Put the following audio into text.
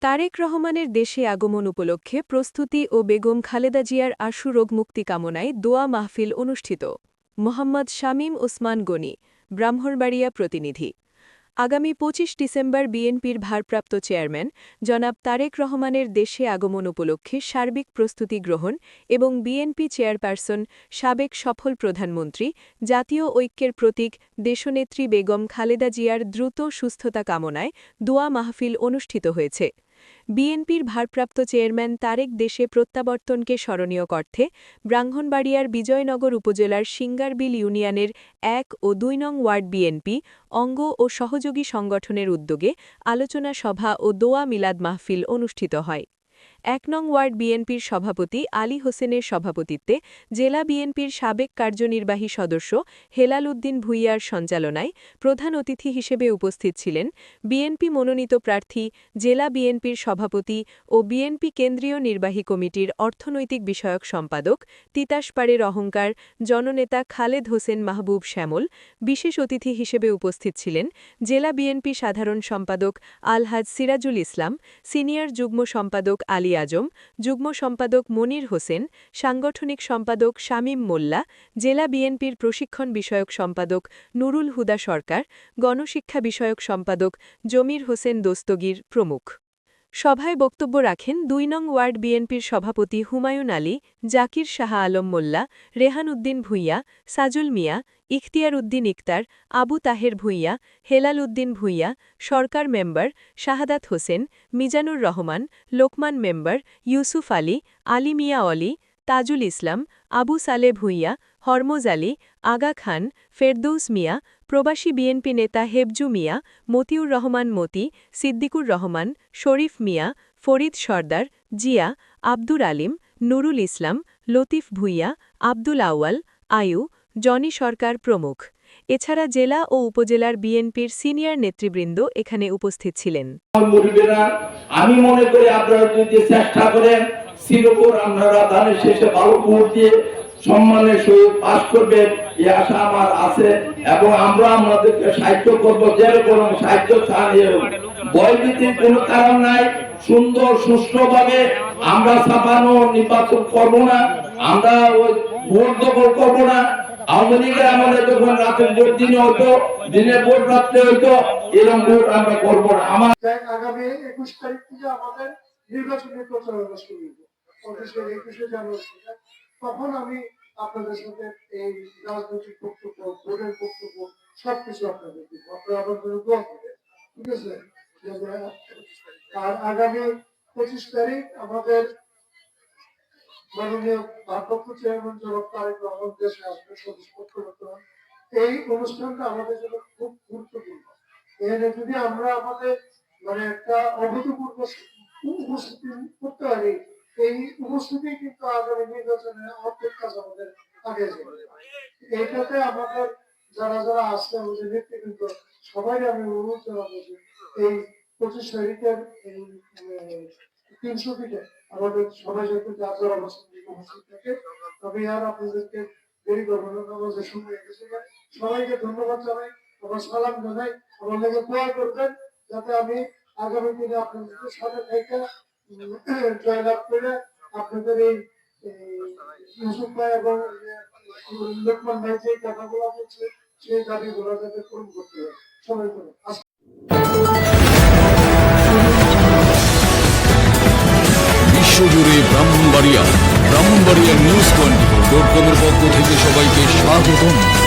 তারেক রহমানের দেশে আগমন উপলক্ষে প্রস্তুতি ও বেগম খালেদা জিয়ার আশু রোগ মুক্তি কামনায় দোয়া মাহফিল অনুষ্ঠিত। মোহাম্মদ শামীম ওসমান গনি, ব্রাহ্মণবাড়িয়া প্রতিনিধি। আগামী ২৫ ডিসেম্বর বিএনপির ভারপ্রাপ্ত চেয়ারম্যান জনাব তারেক রহমানের দেশে আগমন উপলক্ষে সার্বিক প্রস্তুতি গ্রহণ এবং বিএনপি চেয়ারপারসন, সাবেক সফল প্রধানমন্ত্রী, জাতীয় ঐক্যের প্রতীক দেশনেত্রী বেগম খালেদা জিয়ার দ্রুত সুস্থতা কামনায় দোয়া মাহফিল অনুষ্ঠিত হয়েছে। বিএনপির ভারপ্রাপ্ত চেয়ারম্যান তারেক দেশে প্রত্যাবর্তনকে স্মরণীয় অর্থে ব্রাহ্মণবাড়িয়ার বিজয়নগর উপজেলার সিঙ্গারবিল ইউনিয়নের এক ও দুই নং ওয়ার্ড বিএনপি অঙ্গ ও সহযোগী সংগঠনের উদ্যোগে আলোচনা সভা ও দোয়া মিলাদ মাহফিল অনুষ্ঠিত হয়। এক নং ওয়ার্ড বিএনপির সভাপতি আলী হোসেনের সভাপতিত্বে জেলা বিএনপির সাবেক কার্যনির্বাহী সদস্য হেলাল উদ্দিন ভুইয়ার সঞ্চালনায় প্রধান অতিথি হিসেবে উপস্থিত ছিলেন বিএনপি মনোনীত প্রার্থী, জেলা বিএনপির সভাপতি ও বিএনপি কেন্দ্রীয় নির্বাহী কমিটির অর্থনৈতিক বিষয়ক সম্পাদক তিতাসপাড়ের অহংকার, জননেতা খালেদ হোসেন মাহবুব শ্যামল, বিশেষ অতিথি হিসেবে উপস্থিত ছিলেন জেলা বিএনপি সাধারণ সম্পাদক আলহাজ সিরাজুল ইসলাম, সিনিয়র যুগ্ম সম্পাদক আলী আজম, যুগ্ম সম্পাদক মনির হোসেন, সাংগঠনিক সম্পাদক শামীম মোল্লা, জেলা বিএনপির প্রশিক্ষণ বিষয়ক সম্পাদক নুরুল হুদা সরকার, গণশিক্ষা বিষয়ক সম্পাদক জমির হোসেন দোস্তগীর প্রমুখ। সভায় বক্তব্য রাখেন দুই নং ওয়ার্ড বিএনপির সভাপতি হুমায়ুন আলী, জাকির শাহ আলম মোল্লা, রেহান উদ্দিন ভুইয়া, সাজুল মিয়া, ইখতিয়ার উদ্দিন ইকতার আবু তাহের ভুইয়া, হেলাল উদ্দিন ভুইয়া, সরকার মেম্বার শাহাদাত হোসেন, মিজানুর রহমান, লোকমান মেম্বার ইউসুফ আলী আলী মিয়া অলি, তাজুল ইসলাম, আবু সালে ভুইয়া, হরমোজ আলী, আগা খান, ফেরদৌস মিয়া প্রবাসী বিএনপি নেতা হেবজু মিয়া, মতিউর রহমান মতি, সিদ্দিকুর রহমান, শরীফ মিয়া, ফরিদ সর্দার, জিয়া, আব্দুর আলিম, নুরুল ইসলাম, লতিফ ভুইয়া, আব্দুল আউয়াল, আয়ু, জনি সরকার প্রমুখ। এছাড়া জেলা ও উপজেলার বিএনপির সিনিয়র নেতৃবৃন্দ এখানে উপস্থিত ছিলেন। আমি মনে করি আপনারা যদি চেষ্টা করেন সিরপুর আপনারা ধানের শেষে ভালো সম্মানের সহিত পাশ করবেন, এই আশা আমার আছে এবং আমরা আপনাদেরকে সাহায্য করব, যেরকম সাহায্য চান বয়বীতির কোনো কারণ নাই, সুন্দর, সুষ্ঠুভাবে আমরা ছাপানো নির্বাচন করব না, আমরা ওই ভোট দখল করব না। আওয়ামী লীগের আমাদের যখন রাতের ভোট দিনে হতো দিনে ভোট রাত্রে হতো এরকম ভোট আমরা করব না। আমার আগামী একুশ তারিখ থেকে আমাদের নির্বাচনী প্রচারণা শুরু হবে একুশে জানুয়ারি। তখন আমি আপনাদের সাথে এই রাজনৈতিক বক্তব্য বোর্ডের বক্তব্য সবকিছু আপনাদের দিব। আপনারা আমার জন্য দোয়া করবেন, ঠিক আছে? আর আগামী পঁচিশ তারিখ আমাদের মাননীয় ভারপ্রাপ্ত চেয়ারম্যান জনাব তারেক রহমান দেশে আসবে স্বদেশ পত্রিকা এই অনুষ্ঠানটা আমাদের জন্য খুব গুরুত্বপূর্ণ। এখানে যদি আমরা আমাদের মানে একটা অভূতপূর্ব উপস্থিতি করতে পারি এই কিন্তু আগামী নির্বাচনে অর্ধেক কাজ আমাদের আগে আমাদের যারা যারা আসছে আমাদের সবাই আমি অনুরোধ জানাব এই পঁচিশ তারিখের, এই তিনশো আমাদের সবাই যার যার অবস্থান থাকে আর আপনাদেরকে দেরি করব না আমাদের সবাইকে ধন্যবাদ জানাই আমার সালাম জানাই, আমার লেগে দোয়া করবেন, যাতে আমি আগামী দিনে আপনাদের সাথে থেকে আপনাদের এই ইউসুফ ভাই এবং লোকমান ভাই যে কথাগুলো বলছে সেই যাতে পূরণ করতে হবে সবাই করে বিশ্বজুড়ে Brahmanbaria Brahmanbaria news twenty dot কমের পক্ষ থেকে সবাইকে স্বাগতম।